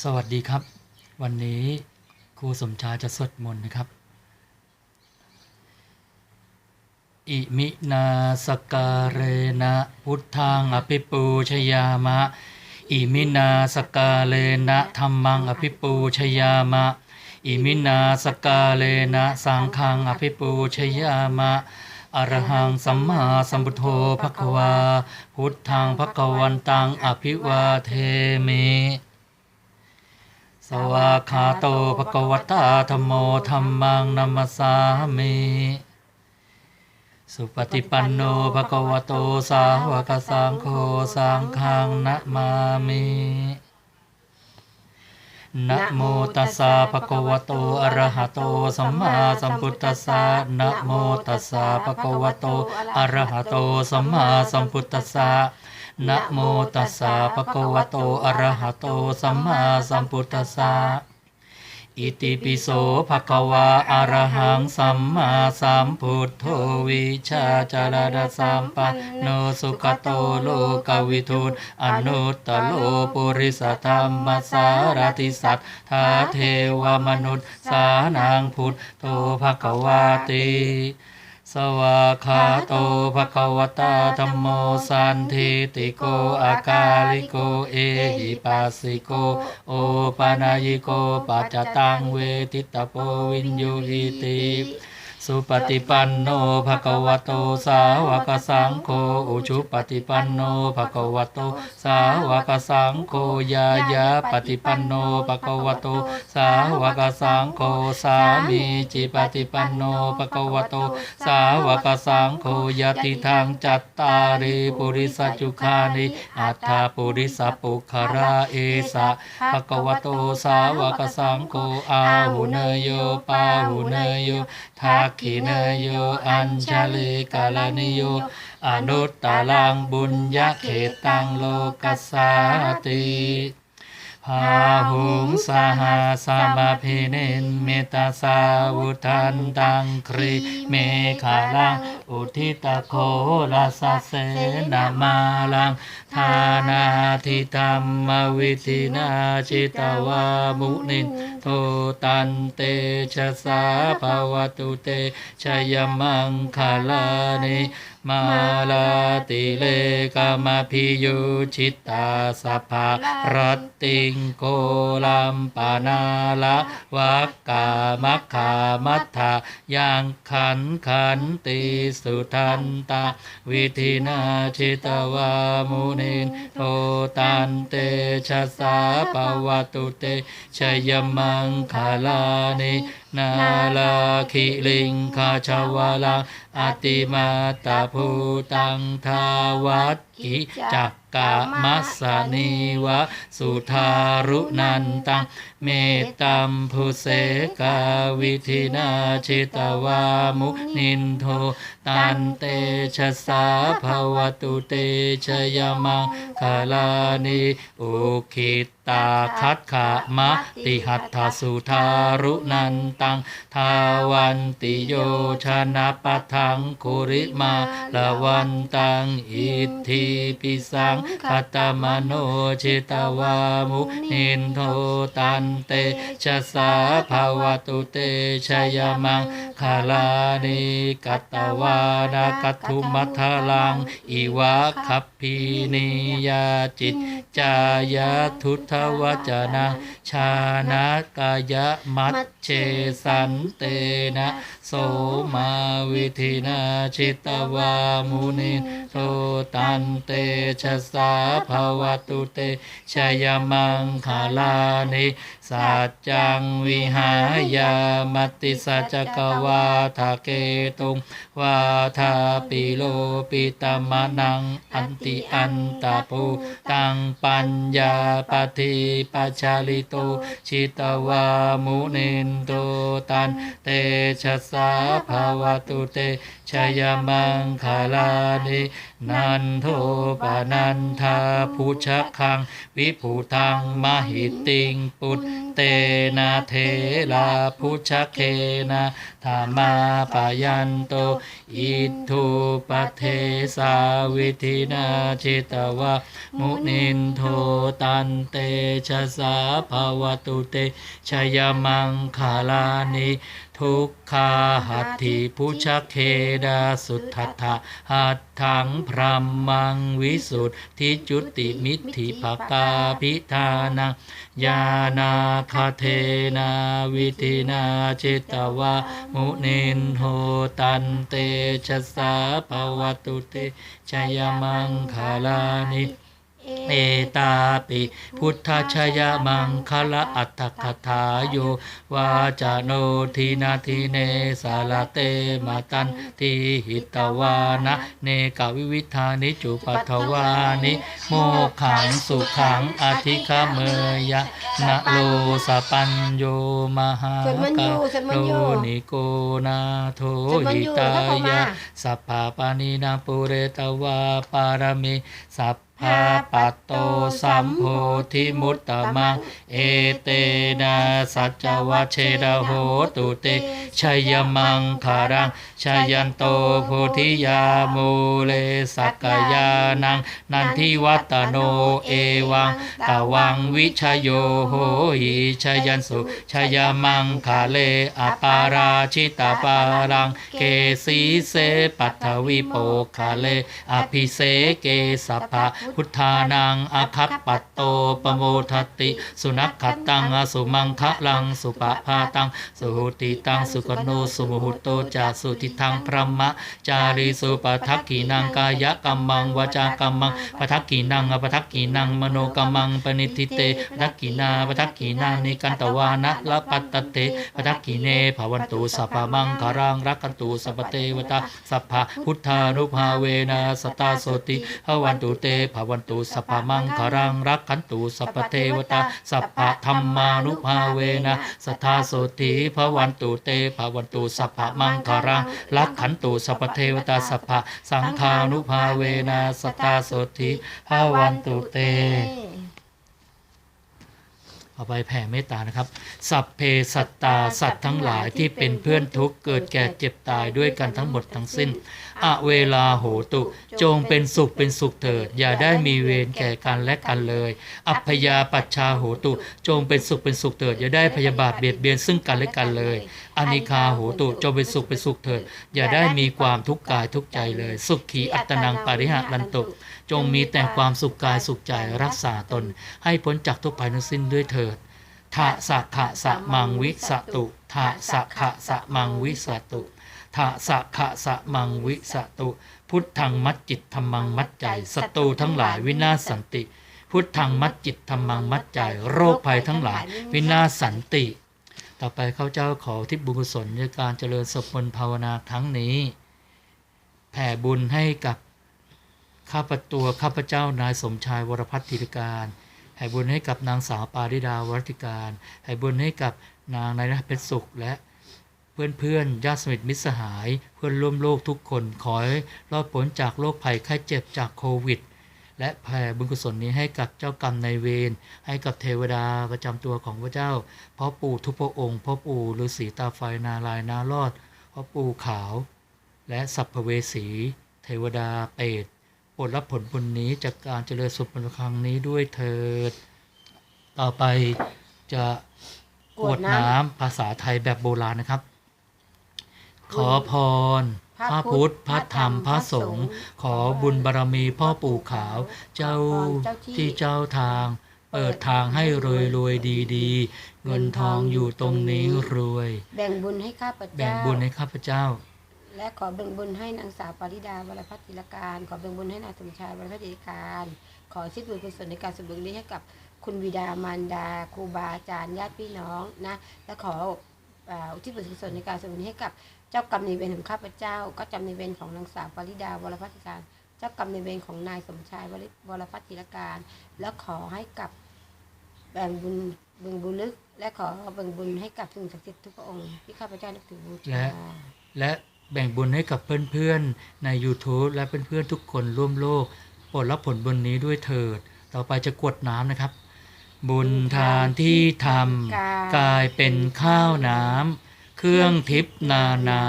สวัสดีครับ วันนี้ครูสมชายจะสวดมนต์นะครับ อิมินาสการเรนะพุทธังอภิปูชยามะ อิมินาสการเลนะธรรมังอภิปูชยามะ อิมินาสการเลนะสังฆังอภิปูชยามะอรหังสัมมาสัมพุทโธภควา พุทธังภควันตังอภิวาเทเม วากาโตภควตาธรรมโมธรรมังนัมสสามิสุปฏิปันโนภควโตสาวกสังโฆสังฆังนะมามินะโมตัสสะภะคะวะโตอะระหะโตสัมมาสัมพุทธัสสะนะโมตัสสะภะคะวะโตอะระหะโตสัมมาสัมพุทธัสสะ นะโมตัสสะภะคะวะโตอะระหะโตสัมมาสัมพุทธัสสะอิติปิโสภะคะวะอะระหังสัมมาสัมพุทโธวิชาจารณสัมปันโนสุขโตโลกวิทูตอนุตตโลปุริสธรรมสารติสัตถาเทวมนุษย์สานังพุทโธภะคะวาติ สวากขาโตภะคะวตาธัมโมสันทิติโกอากาลิโกเอหิปัสสิโกโอปานายิโกปัจจตังเวทิตาโปวินยูหิติ สุปฏิปันโนภะคะวะโตสาวกสังโฆอุชุปฏิปันโนภะคะวะโตสาวกสังโฆยายาปฏิปันโนภะคะวะโตสาวกสังโฆสามีจิปฏิปันโนภะคะวะโตสาวกสังโฆยติทางจัตตาริปุริสจุคานิอัตถาปุริสปุคาราเอสะภะคะวะโตสาวกสังโฆอาหุเนโยปาหุเนโยทักขิเนยโยอัญชลิกาลนิโยอนุตตลังบุญญาเขตังโลกัสสาติ พาหุงสหาสมาพิเนนเมตาสาวุทันตังครีเมฆาลังอุทิตโคลาสเสนามาลังทานาทิธรรมวิธินาจิตวามุนินโทตันเตชะสาภาวตุเตชยมังคาลานิ มาลาติเลกามาพิยุชิตาสภารตติงโกลัมปานาละวักกามัคคามัทธายังขันขันติสุทันตาวิธินาชิตวามุนินโทตันเตชะสาปวตุเตชยมังคาลานิ นาลาคิลิงคาชาวลังอติมาตาภูตังทาวัตกิจักกะมัสนีวะ สุทารุนันตัง เมตตัมพุเสกาวิธินาชิตวามุนินโท ตันเตชะสาภาวตุเตชยมังคาลานิอุคิตตาคัตขะมะติหัตถสุทารุนันตัง ทาวันติโยชนะปะทังคุริมาละวันตังอิทธิปิสังคัตมโนชิตวามุนินโทตันเตชะสาภาวตุเตชยมังคาลานิกัตตวานากัตุมัทลัง อิวะคัพพีนิยาจิตจายาทุทวจนะชานากายมัตเชสันเตนะโสมาวิธินาชิตวามุนินโทตันเตชะสาภาวตุเตชยมังคาลานิ สัจจังวิหายามติสัจจกวาทาเกตุงวาทาปิโลปิตมนังอันติอันตาปูตังปัญญาปฏิปัชาลิโตชิตวามุนินโตตันเตชะสาภาวตุเตชยมังคาลานินันโทปานันทาภูชะคัง วิภูทังมหิติงปุตเตนะเทลาพุชเคนะธรรมาปยันโต อิทุปเทสาวิธินาจิตวะ มุนินโทตันเตชะสาภาวตุเตชยมังคาลานิ ทุกขาหัตถิพุชเคดาสุทัตถะหัตถังพรหมังวิสุทธิจุติมิทธิภกาพิธานังญานาคาเทนาวิธินาจิตวะมุนินโทตันเตชะสาภวตุเตชยมังคาลานิ เอตาปิพุทธชยมังคละอัตถคถาโยวาจาโนทีนาทีเนสาลาเตมาตันทีหิตวานะเนกวิวิธานิจุปัทวานิโมขังสุขังอธิคเมยะนะโลสปัญโยมหาสวดมนต์อยู่สวดมนต์อยู่โลนิโกนาโทสวดมนต์หิอยู่ตาถ้าเข้ามายะสัพพาปานินาปุเรตวาปารมิสัพ พาปัตโตสัมโพธิมุตตมังเอเตนะสัจวะเชระโหตุเตชัยมังคารังชายันโตโพธิยามูเลสักกายานังนันทิวัตโนเอวังตาวังวิชโยโหหิชยันสุชยมังคาเลอปาราชิตาปารังเกสีเสปัทวิโปคาเลอภิเสเกสัพพะพุทธานังอาคัปปัตโตปโมทติ สุนัขขตังอสุมังคะลังสุปะพาตังสุหุติตังสุกโนสุมุหุโตจาสุติทังพระมะจาริสุปทักขีนังกายกัมมังวาจากัมมังปทักขีนังอปทักขีนังมโนกัมมังปณิทิเตปทักขีนาปทักขีนานิกันตวานะละปัตตเตปทักขีเนภวันตุสัพพมังคารังรักขันตุสัพเทวตาสัพพะพุทธานุภาเวนะสตตาโสติภวันตุเตภวันตุสัพพมังคารังรักขันตุสัพพเทวตาสัพพะธรรมานุภาเวนะสทธาโสติภวันตุเตภวันตุสัพพมังคารังรักขันตุสัพพเทวตาสัพพะสังฆานุภาเวนะสทธาโสติภวันตุเตเอาไปแผ่เมตตานะครับ สัพเพสัตตาสัตว์ทั้งหลายที่เป็นเพื่อนทุกข์เกิดแก่เจ็บตายด้วยกันทั้งหมดทั้งสิ้น อเวลาโหตุ จงเป็นสุขเป็นสุขเถิด อย่าได้มีเวรแก่กันและกันเลย อัพยาปัชชาโหตุ จงเป็นสุขเป็นสุขเถิด อย่าได้พยาบาทเบียดเบียนซึ่งกันและกันเลย อนิคาโหตุ จงเป็นสุขเป็นสุขเถิด อย่าได้มีความทุกข์กายทุกข์ใจเลย สุขีอัตนังปริหารันตุ จงมีแต่ความสุขกายสุขใจรักษาตน ให้พ้นจากทุกภัยทั้งสิ้นด้วยเถิดทะสะขะสะมังวิสตุทะสะขะสะมังวิสตุ ทะสะขะสะมังวิสตุ พุทธังมัจจิตธรรมังมัจใจศัตรูทั้งหลายวินาศสันติ พุทธังมัจจิตธรรมังมัจใจโรคภัยทั้งหลาย วินาศสันติ ต่อไปข้าเจ้าขอทิศบุญกุศลในการเจริญสมนต์ภาวนาครั้งนี้ แผ่บุญให้กับข้าพตัวข้าพเจ้านายสมชายวรพัฒน์ธีรการให้บุญให้กับนางสาวปาริดาวรัติการให้บุญให้กับนางนายรัตเพชรสุขและ เพื่อนเพื่อนญาติสนิทมิตรสหาย เพื่อนร่วมโลกทุกคนขอให้รอดพ้นจากโรคภัยไข้เจ็บจากโควิด และแผ่บุญกุศลนี้ให้กับเจ้ากรรมนายเวรให้กับเทวดาประจำตัวของพระเจ้าพ่อปู่ทุกพระองค์พ่อปู่ฤาษีตาไฟนาลายนารอดพ่อปู่ขาว และสัพพเวสี เทวดาเปรตโปรดรับผลบุญนี้จากการเจริญสุขในครั้งนี้ด้วยเถิด ต่อไปจะกวดน้ำภาษาไทยแบบโบราณนะครับ ขอพร พระพุทธ พระธรรม พระสงฆ์ ขอบุญบารมีพ่อปู่ขาว เจ้าที่เจ้าทาง เปิดทางให้รวยรวยดีดีๆเงินทองอยู่ตรงนี้รวย แบ่งบุญให้ข้าพเจ้า แบ่งบุญให้ข้าพเจ้า และขอแบ่งบุญให้นางสาวปาริดาวรพัฒธิรการ ขอแบ่งบุญให้นายสมชายวรพัฒธิรการ ขอชิดบุญกุศลในการสมบุญนี้ให้กับคุณวิดามารดาครูบาอาจารย์ญาติพี่น้องนะ และขอเอ่ออุทิศบุญกุศลในการสมบุญให้กับ เจ้ากรรมนายเวรของข้าพเจ้า ก็จำในายเวรของนางสาวปาริดาวรพัฒธิการ เจ้ากรรมนายเวรของนายสมชายวริวรพัฒธิรการ และขอให้กับแบ่งบุญเบ่งบุญลึก และขอแบ่งบุญให้กับสิ่งศักดิ์สิทธิ์ทุกพระองค์ที่ข้าพเจ้านับถือบูชาและและแบ่งบุญให้กับเพื่อนๆใน YouTube และเพื่อนๆทุกคนร่วมโลกโปรดรับผลบุญนี้ด้วยเถิด ต่อไปจะกรวดน้ำนะครับ บุญทานที่ทำกลายเป็นข้าวน้ำ เครื่องทิพนานา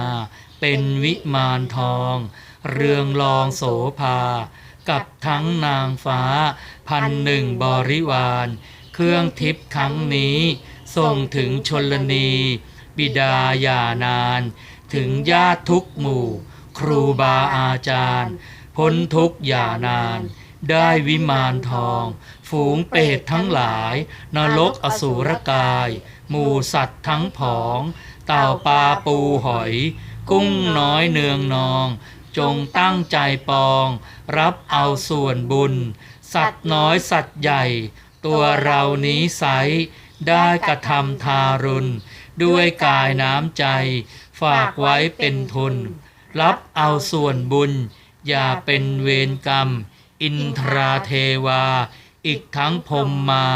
เป็นวิมานทอง เรืองรองโสภา กับทั้งนางฟ้า พันหนึ่งบริวาร เครื่องทิพครั้งนี้ส่งถึงชนนี บิดาอย่านาน ถึงญาติทุกหมู่ ครูบาอาจารย์ พ้นทุกอย่านาน ได้วิมานทอง ฝูงเปรตทั้งหลาย นรกอสูรกาย หมู่สัตว์ทั้งผอง เต่าปลาปูหอย กุ้งน้อยเนืองนอง จงตั้งใจปอง รับเอาส่วนบุญ สัตว์น้อยสัตว์ใหญ่ ตัวเรานี้ไซร้ได้กระทำทารุณ ด้วยกายน้ำใจ ฝากไว้เป็นทุน รับเอาส่วนบุญ อย่าเป็นเวรกรรม อินทราเทวา อีกทั้งพรมมา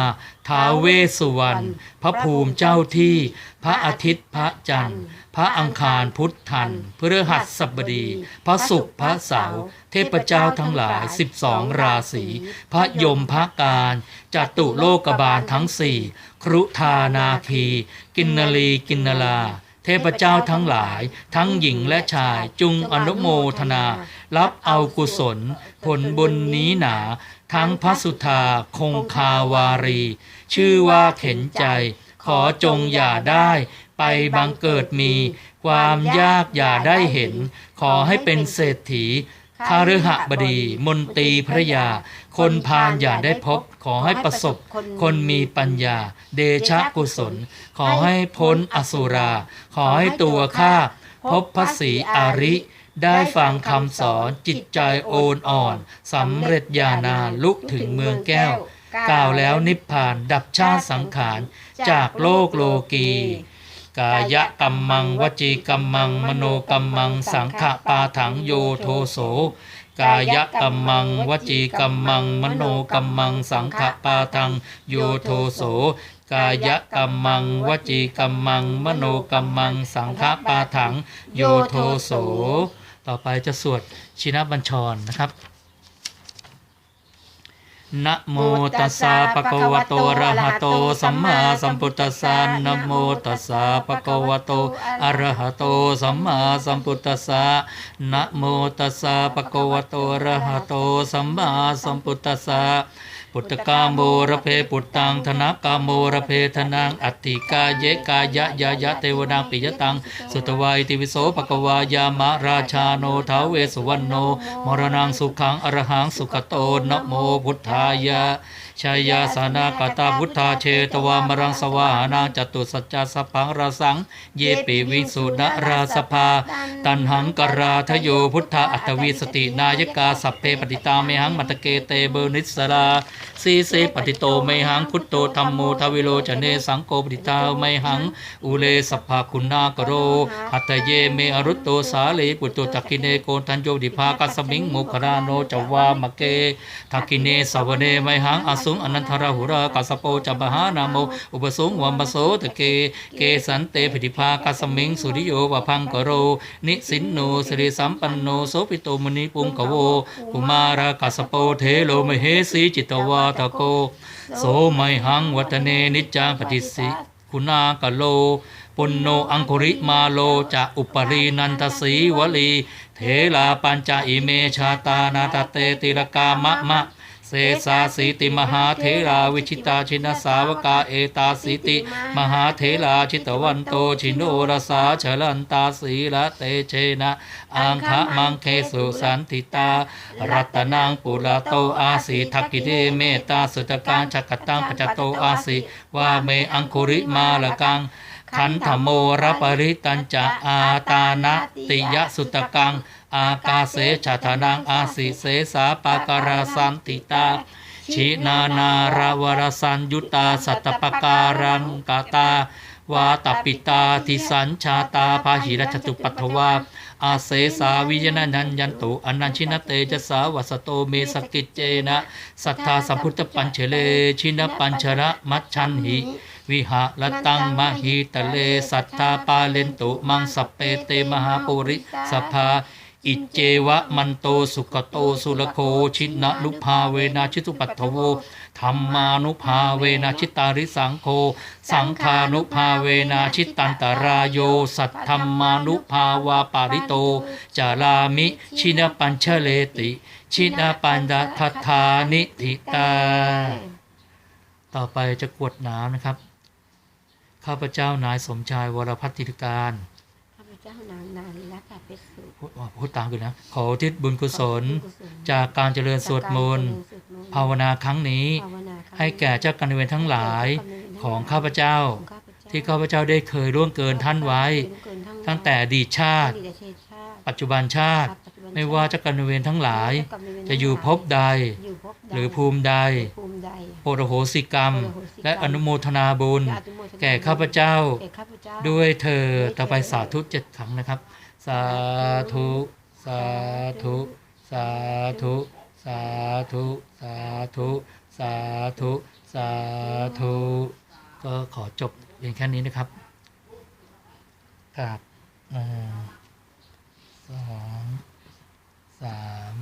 ท้าเวสุวรรณพระภูมิเจ้าที่ พระอาทิตย์พระจันทร์ พระอังคารพุทธันพฤหัสบดี พระศุกร์พระเสาร์เทพเจ้าทั้งหลายสิบสองราศีพระยมพระการจัตุโลกบาลทั้งสี่ครุธานาคี กินนลีกินนลาเทพเจ้าทั้งหลาย ทั้งหญิงและชายจุงอนุโมทนา รับเอากุศล ผลบุญนี้หนา ทั้งพระสุธาคงคาวารี ชื่อว่าเข็นใจ ขอจงอย่าได้ ไปบังเกิดมี ความยากอย่าได้เห็น ขอให้เป็นเศรษฐีคาฤหบดี มนตรีพระยา คนพาลอย่าได้พบ ขอให้ประสบ คนมีปัญญา เดชะกุศล ขอให้พ้นอสุรา ขอให้ตัวข้า พบพระศรีอาริ ได้ฟังคำสอนจิตใจโอนอ่อนสำเร็จญาณาลุกถึงเมืองแก้ว กล่าวแล้วนิพพานดับชาติสังขาร จากโลกโลกีกายกรรมังวจีกรรมัง มโนกรรมัง สังขปาถังโยโทโส กายกรรมังวจีกรรมัง มโนกรรมังสังขปาทังโยโทโสกายกรรมังวจีกรรมังมโนกรรมัง สังขปาถังโยโทโส ต่อไปจะสวดชินบัญชรนะครับนะโมตัสสะปะคะวะโตอะระหะโตสัมมาสัมพุทธัสสะนะโมตัสสะปะคะวะโตอะระหะโตสัมมาสัมพุทธัสสะนะโมตัสสะปะคะวะโตอะระหะโตสัมมาสัมพุทธัสสะ ปุตตกาโมระเพปุตตังธนกาโมระเพธนังอัตติกาเยกายะยายะเทวนังปิยตังสุตวายติวิโสปะกวายามะราชาโนทาวเวสุวรรณโนมรณังสุขังอรหังสุขโตนะโมพุทธายะ ชายาสานากตาพุทธาเชตวามรังสวาหานังจตุสัจจะสพพังราสัง เยปิวิสุนราสภา ตันหังกราทโยพุทธอัตวิสตินายกาสัพเพปฏิตาเมหังมัตตเกเตเบอร์นิสราสีเสปฏิโตเมหังคุตโตธรรมโมทวิโลจเนสังโกปฏิตาเมหัง อุเลสัพพาคุณากโร อัตเยเมอรุตโตสาลีปุตโตตักกิเนโกนทันโยดิภากัสมิงโมคราโนจวามะเกทักกิเนสวเนไมหังอสุุงอนันทราหุรากัสโปจับหานาโมอุปสงวัมปโสตเกเกสันเตปิธิภากัสมิงสุริโยวะพังกโร นิสินโนสิริสัมปันโนโสปิโตมุนิปุงกโวกุมารากัสโปเทโลมเหสีจิตวาทโก โสไมหังวัตเนนิจจังปฏิสิคุณากะโลปุณโนอังคุริมาโลจะอุปรีนันทสีวลี เทลาปัญจอิเมชาตานาตเตติลกามะมะ เสสาสีติมหาเทราวิชิตาชินสาวกาเอตาสีติ มหาเทราชิตวันโตชินโนรสาชลันตาสีละเตเชนะอังคะมังเคสุสันติตา รัตนังปุระโตอาสีทักกิเดเมตตาสุตการจักตังปจจโตอาสีว่าเมอังคุริมาละกังขันธโมรปริตัญจะอาตานะติยสุตกัง อากาเสชาธนังอาสิเสสาปาการาสันติตาชินานาราวรสัญยุตาสัตตปการังกาตาวาตปิตาทิสัญชาตาพาหิรจตุปัทวาอาเสสาวิยนันยันยันตุอนันชินเตจะสาวัสโตเมสกิจเจนะสัทธาสัมพุทธปัญเชเลชินปัญชระมัชชันหิวิหะละตังมหิตะเลสัทธาปาเลนตุมังสเปเตมหาปุริสภา อิจเจวะมันโตสุขโตสุรโคชินะลุภาเวนาชิตุปัตถโวธรรมานุภาเวนะชิตาริสังโฆสังฆานุภาเวนะชิตันตรายโย สัทธรรมานุภาวาปาริโต จารามิชินปัญชเลติ ชินปันดาทัฏฐานิทิตา ต่อไปจะกวดน้ำนะครับ ข้าพเจ้านายสมชายวรพัฒธิการ จ้านางนาลีรัตน์เพชรสุขพูดพูดตามกันนะ ขออุทิศบุญกุศล จากการเจริญสวดมนต์ภาวนาครั้งนี้ ให้แก่เจ้ากรรมนายเวรทั้งหลายของข้าพเจ้า ที่ข้าพเจ้าได้เคยร่วงเกินท่านไว้ ตั้งแต่อดีตชาติ ปัจจุบันชาติ ไม่ว่าเจ้ากรรมนายเวรทั้งหลาย จะอยู่ภพใด หรือภูมิใดภูมิใดโปรดอโหสิกรรม และอนุโมทนาบุญแก่ข้าพเจ้าแก่ข้าพเจ้า ด้วยเธอต่อไปสาธุเจ็ดครั้งนะครับ สาธุ สาธุ สาธุ สาธุ สาธุ สาธุ สาธุ ก็ขอจบเพียงแค่นี้นะครับกราบหนึ่งสอง สาม